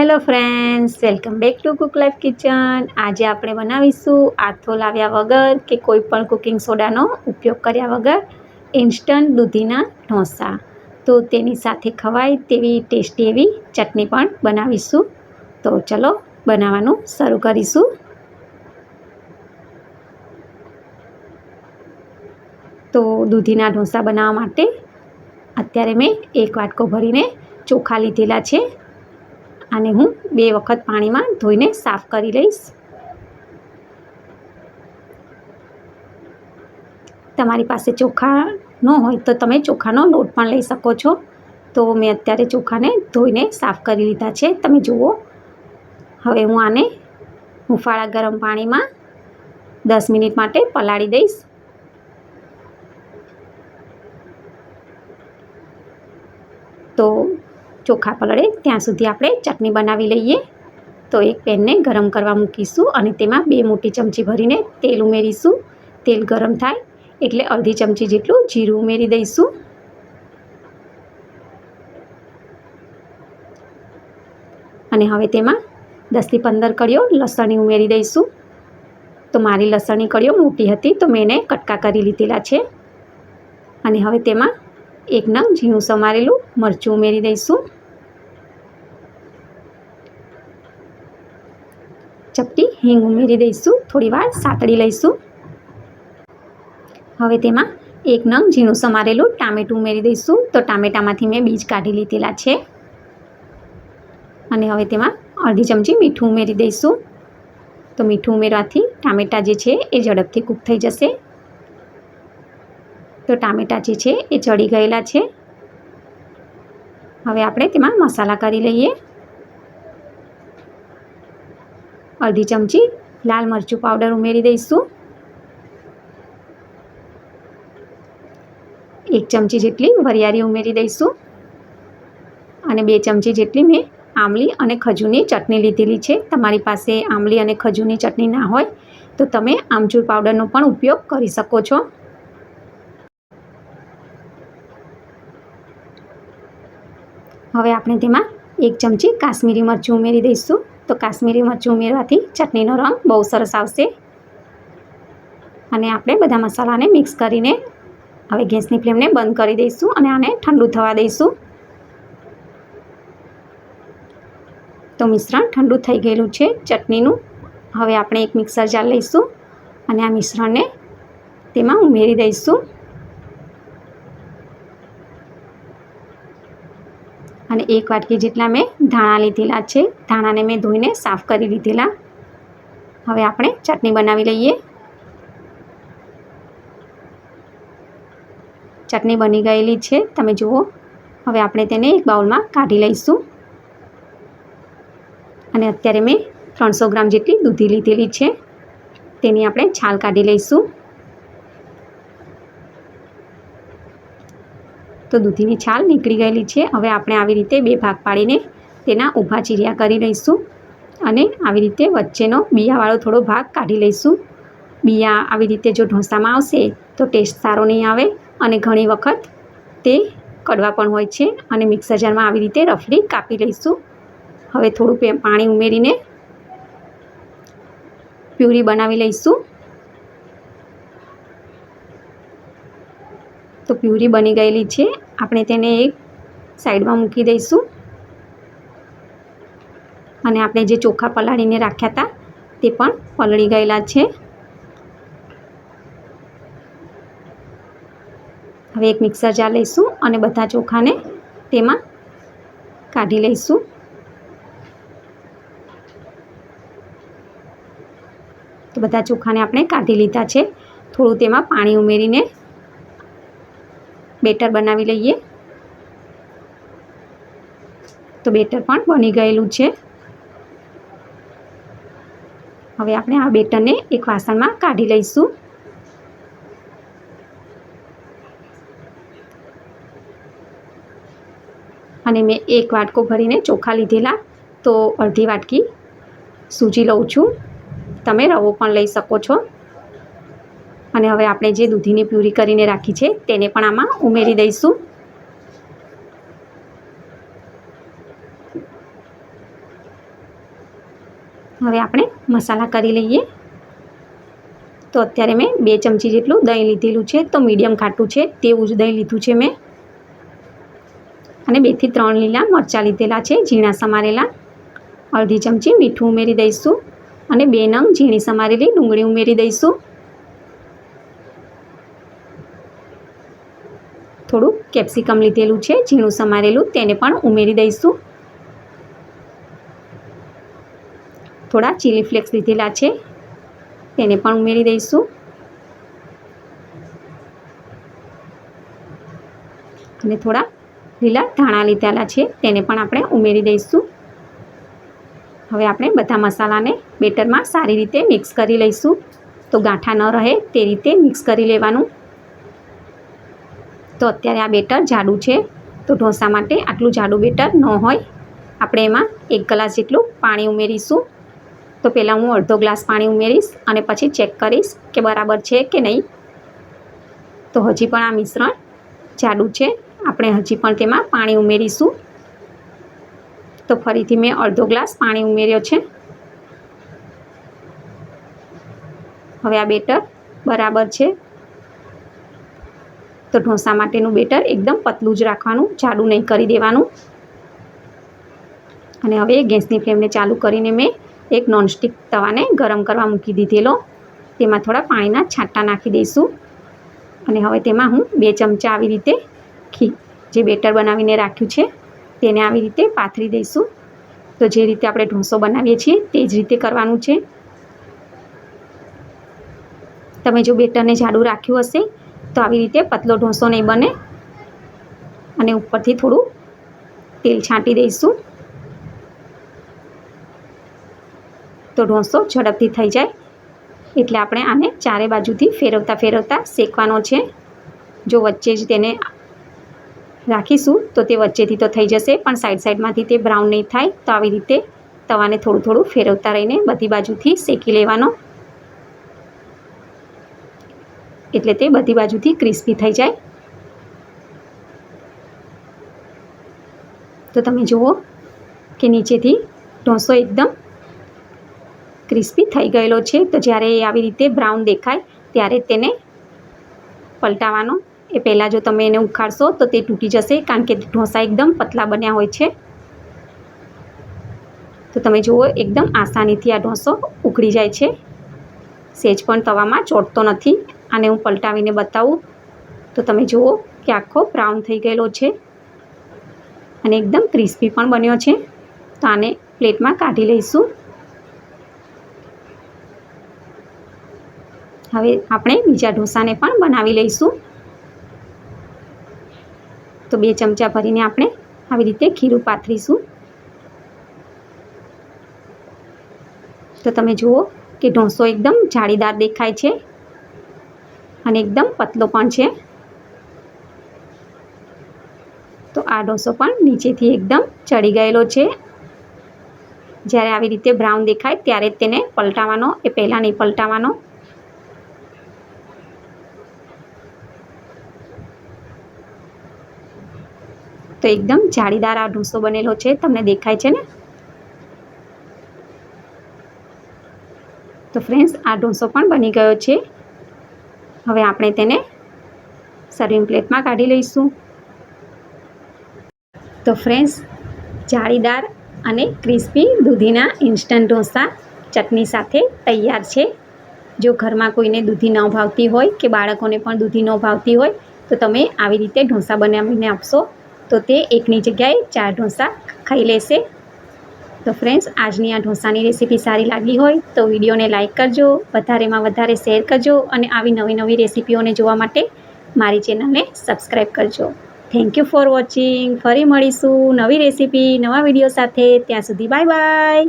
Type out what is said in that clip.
Hello friends welcome back to Cook Life Kitchen આજે આપણે બનાવીશું આથો લાવ્યા વગર કે કોઈ પણ કુકિંગ સોડાનો ઉપયોગ કર્યા વગર ઇન્સ્ટન્ટ દૂધીના ઢોસા. તો તેની સાથે ખવાય તેવી ટેસ્ટી એવી ચટણી પણ બનાવીશું. તો ચલો બનાવવાનું શરૂ કરીશું. તો દૂધીના ઢોસા બનાવવા માટે અત્યારે મેં એક વાટકો ભરીને ચોખા લીધેલા છે. આને હું બે વખત પાણીમાં ધોઈને સાફ કરી લઈશ. તમારી પાસે ચોખા ન હોય તો તમે ચોખાનો લોટ પણ લઈ શકો છો. તો મેં અત્યારે ચોખાને ધોઈને સાફ કરી લીધા છે. તમે જુઓ. હવે હું આને હુંફાળા ગરમ પાણીમાં દસ મિનિટ માટે પલાળી દઈશ. તો ચોખા પલળે ત્યાં સુધી આપણે ચટણી બનાવી લઈએ. તો એક પેનને ગરમ કરવા મૂકીશું અને તેમાં બે મોટી ચમચી ભરીને તેલ ઉમેરીશું. તેલ ગરમ થાય એટલે અડધી ચમચી જેટલું જીરું ઉમેરી દઈશું. અને હવે તેમાં દસથી પંદર કળીઓ લસણી ઉમેરી દઈશું. તો મારી લસણની કળીઓ મોટી હતી તો મેં એને કટકા કરી લીધેલા છે. અને હવે તેમાં એક નંગ ઝીણું સમારેલું મરચું ઉમેરી દઈશું. ચપટી હિંગ ઉમેરી દઈશું, થોડી વાર સાતળી લઈશું. હવે તેમાં એક નંગ ઝીણું સમારેલું ટામેટું ઉમેરી દઈશું. તો ટામેટામાંથી મેં બીજ કાઢી લીધેલા છે. અને હવે તેમાં અડધી ચમચી મીઠું ઉમેરી દઈશું. તો મીઠું ઉમેરવાથી ટામેટાં જે છે એ ઝડપથી કૂક થઈ જશે. તો ટામેટાં જે છે એ ચડી ગયેલા છે. હવે આપણે તેમાં મસાલા કરી લઈએ. અડધી ચમચી લાલ મરચું પાવડર ઉમેરી દઈશું. એક ચમચી જેટલી વરિયાળી ઉમેરી દઈશું. અને બે ચમચી જેટલી મેં આમલી અને ખજૂરની ચટણી લીધેલી છે. તમારી પાસે આમલી અને ખજૂરની ચટણી ના હોય, તો તમે આમચૂર પાવડરનો પણ ઉપયોગ કરી શકો છો. હવે આપણે તેમાં એક ચમચી કાશ્મીરી મરચું ઉમેરી દઈશું. તો કાશ્મીરી મરચું ઉમેરવાથી ચટણીનો રંગ બહુ સરસ આવશે. અને આપણે બધા મસાલાને મિક્સ કરીને હવે ગેસની ફ્લેમને બંધ કરી દઈશું અને આને ઠંડુ થવા દઈશું. તો મિશ્રણ ઠંડુ થઈ ગયેલું છે ચટણીનું. હવે આપણે એક મિક્સર જાર લઈશું અને આ મિશ્રણને તેમાં ઉમેરી દઈશું. અને એક વાટકી જેટલા મેં ધાણા લીધેલા છે. ધાણાને મેં ધોઈને સાફ કરી લીધેલા. હવે આપણે ચટણી બનાવી લઈએ. ચટણી બની ગયેલી છે. તમે જુઓ. હવે આપણે તેને એક બાઉલમાં કાઢી લઈશું. અને અત્યારે મેં ત્રણસો ગ્રામ જેટલી દૂધી લીધેલી છે. તેની આપણે છાલ કાઢી લઈશું. તો દૂધીની છાલ નીકળી ગયેલી છે. હવે આપણે આવી રીતે બે ભાગ પાડીને તેના ઊભા ચીરિયા કરી લઈશું અને આવી રીતે વચ્ચેનો બિયાવાળો થોડો ભાગ કાઢી લઈશું. બિયા આવી રીતે જો ઢોસામાં આવશે તો ટેસ્ટ સારો નહીં આવે અને ઘણી વખત તે કડવા પણ હોય છે અને મિક્સર જારમાં આવી રીતે રફલી કાપી લઈશું. હવે થોડું પાણી ઉમેરીને પ્યુરી બનાવી લઈશું. તો પ્યુરી બની ગયેલી છે. આપણે તેને એક સાઈડમાં મૂકી દઈશું. અને આપણે જે ચોખા પલાળીને રાખ્યા હતા, તે પણ પલળી ગયેલા છે. હવે એક મિક્સર જાર લઈશું અને બધા ચોખાને તેમાં કાઢી લઈશું. તો બધા ચોખાને આપણે કાઢી લીધા છે. થોડું તેમાં પાણી ઉમેરીને બેટર બનાવી લઈએ. તો બેટર પણ બની ગયેલું છે. હવે આપણે આ બેટરને એક વાસણમાં કાઢી લઈશું. અને મેં એક વાટકો ભરીને ચોખા લીધેલા, તો અડધી વાટકી સૂજી લઉં છું. તમે રવો પણ લઈ શકો છો. અને હવે આપણે જે દૂધીની પ્યુરી કરીને રાખી છે, તેને પણ આમાં ઉમેરી દઈશું. હવે આપણે મસાલા કરી લઈએ. તો અત્યારે મેં બે ચમચી જેટલું દહીં લીધેલું છે, તો મીડિયમ ખાટું છે, તેવું જ દહીં લીધું છે મેં. અને બેથી ત્રણ લીલા મરચાં લીધેલા છે, ઝીણા સમારેલા. અડધી ચમચી મીઠું ઉમેરી દઈશું અને બે નંગ ઝીણી સમારેલી ડુંગળી ઉમેરી દઈશું. થોડું કેપ્સિકમ લીધેલું છે, ઝીણું સમારેલું, તેને પણ ઉમેરી દઈશું. થોડા ચીલી ફ્લેક્સ લીધેલા છે, તેને પણ ઉમેરી દઈશું. અને થોડા લીલા ધાણા લીધેલા છે, તેને પણ આપણે ઉમેરી દઈશું. હવે આપણે બધા મસાલાને બેટરમાં સારી રીતે મિક્સ કરી લઈશું. તો ગાંઠા ન રહે, તે રીતે મિક્સ કરી લેવાનું. તો અત્યારે આ બેટર જાડું છે. તો ઢોસા માટે આટલું જાડું બેટર ન હોય. આપણે એમાં એક ગ્લાસ જેટલું પાણી ઉમેરીશું. તો પહેલાં હું અડધો ગ્લાસ પાણી ઉમેરીશ અને પછી ચેક કરીશ કે બરાબર છે કે નહીં. તો હજી પણ આ મિશ્રણ જાડું છે. આપણે હજી પણ તેમાં પાણી ઉમેરીશું. તો ફરીથી મેં અડધો ગ્લાસ પાણી ઉમેર્યો છે. હવે આ બેટર બરાબર છે. તો ઢોસા માટેનું બેટર એકદમ પતલું જ રાખવાનું, જાડું નહીં કરી દેવાનું. અને હવે ગેસની ફ્લેમને ચાલુ કરીને મેં એક નોનસ્ટિક તવાને ગરમ કરવા મૂકી દીધેલો. તેમાં થોડા પાણીના છાંટા નાખી દઈશું. અને હવે તેમાં હું બે ચમચા આવી રીતે ખી જે બેટર બનાવીને રાખ્યું છે, તેને આવી રીતે પાથરી દઈશું. તો જે રીતે આપણે ઢોસો બનાવીએ છીએ, તે જ રીતે કરવાનું છે. તમે જો બેટરને જાડું રાખ્યું હશે તો આવી રીતે પતલો ઢોસો નહીં બને. અને ઉપરથી થોડું તેલ છાંટી દઈશું. તો ઢોસો ઝડપથી થઈ જાય. એટલે આપણે આને ચારે બાજુથી ફેરવતા ફેરવતા શેકવાનો છે. જો વચ્ચે જ તેને રાખીશું તો તે વચ્ચેથી તો થઈ જશે, પણ સાઈડ સાઈડમાંથી તે બ્રાઉન નહીં થાય. તો આવી રીતે તવાને થોડું થોડું ફેરવતા રહીને બધી બાજુથી શેકી લેવાનો. એટલે તે બધી બાજુથી ક્રિસ્પી થઈ જાય. તો તમે જુઓ કે નીચેથી ઢોસો એકદમ ક્રિસ્પી થઈ ગયેલો છે. તો જ્યારે એ આવી રીતે બ્રાઉન દેખાય, ત્યારે તેને પલટાવાનો. એ પહેલાં જો તમે એને ઉખાડશો, તો તે તૂટી જશે, કારણ કે ઢોસા એકદમ પતલા બન્યા હોય છે. તો તમે જુઓ, એકદમ આસાનીથી આ ઢોસો ઉકળી જાય છે. સેજ પણ તવામાં ચોટતો નથી. આને હું પલટાવીને બતાવું. તો તમે જુઓ કે આખો બ્રાઉન થઈ ગયેલો છે અને એકદમ ક્રિસ્પી પણ બન્યો છે. તો આને પ્લેટમાં કાઢી લઈશું. હવે આપણે બીજા ઢોસાને પણ બનાવી લઈશું. તો બે ચમચા ભરીને આપણે આવી રીતે ખીરું પાથરીશું. તો તમે જુઓ કે ઢોસો એકદમ જાળીદાર દેખાય છે. અને એકદમ પતલો પણ છે. તો આ ઢોસો પણ નીચેથી એકદમ ચડી ગયેલો છે. જ્યારે આવી રીતે બ્રાઉન દેખાય ત્યારે જ તેને પલટાવવાનો એ પહેલાં નહીં પલટાવવાનો તો એકદમ જાળીદાર આ ઢોસો બનેલો છે, તમને દેખાય છે ને? તો ફ્રેન્ડ્સ, આ ઢોસો પણ બની ગયો છે. હવે આપણે તેને સર્વિંગ પ્લેટમાં કાઢી લઈશું. તો ફ્રેન્ડ્સ જાળીદાર અને ક્રિસ્પી દૂધીના ઇન્સ્ટન્ટ ઢોસા ચટણી સાથે તૈયાર છે. જો ઘરમાં કોઈને દૂધી ન ભાવતી હોય કે બાળકોને પણ દૂધી ન ભાવતી હોય, તો તમે આવી રીતે ઢોસા બનાવીને આપશો. તો તે એકની જગ્યાએ ચાર ઢોસા ખાઈ લેશે. તો ફ્રેન્ડ્સ આજની આ ઢોસાની રેસીપી સારી લાગી હોય તો વિડીયોને લાઇક કરજો, વધારેમાં વધારે શેર કરજો અને આવી નવી નવી રેસીપીઓને જોવા માટે મારી ચેનલને સબસ્ક્રાઈબ કરજો. થેન્ક યુ ફોર વોચિંગ ફરી મળીશું નવી રેસીપી નવા વીડિયો સાથે. ત્યાં સુધી બાય બાય